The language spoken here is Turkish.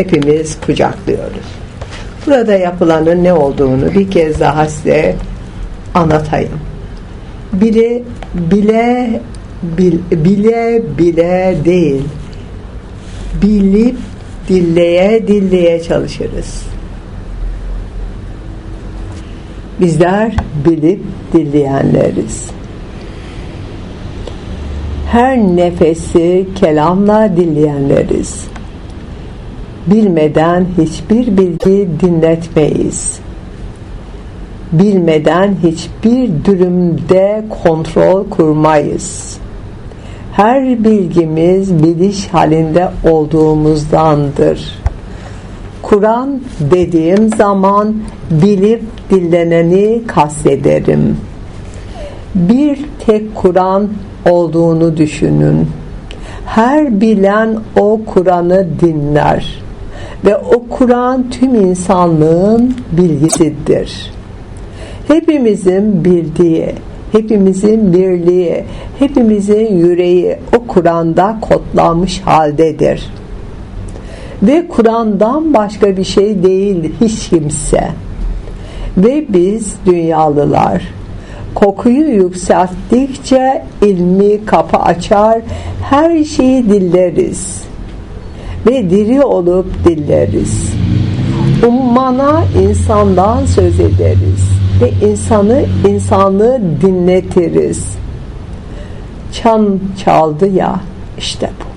hepimiz kucaklıyoruz. Burada yapılanın ne olduğunu bir kez daha size anlatayım. Bile bile bil- bile bile değil. Bilip dilleye dilleye çalışırız. Bizler bilip dilleyenleriz. Her nefesi kelamla dinleyenleriz. Bilmeden hiçbir bilgi dinletmeyiz. Bilmeden hiçbir durumda kontrol kurmayız. Her bilgimiz biliş halinde olduğumuzdandır. Kur'an dediğim zaman bilip dinleneni kastederim. Bir tek Kur'an olduğunu düşünün. Her bilen o Kur'an'ı dinler ve o Kur'an tüm insanlığın bilgisidir. Hepimizin bildiği, hepimizin birliği, hepimizin yüreği o Kur'an'da kodlanmış haldedir. Ve Kur'an'dan başka bir şey değil hiç kimse. Ve biz dünyalılar kokuyu yükselttikçe ilmi kapı açar, her şeyi dilleriz ve diri olup dilleriz. Ummana insandan söz ederiz ve insanı insanlığı dinletiriz. Çan çaldı ya işte bu.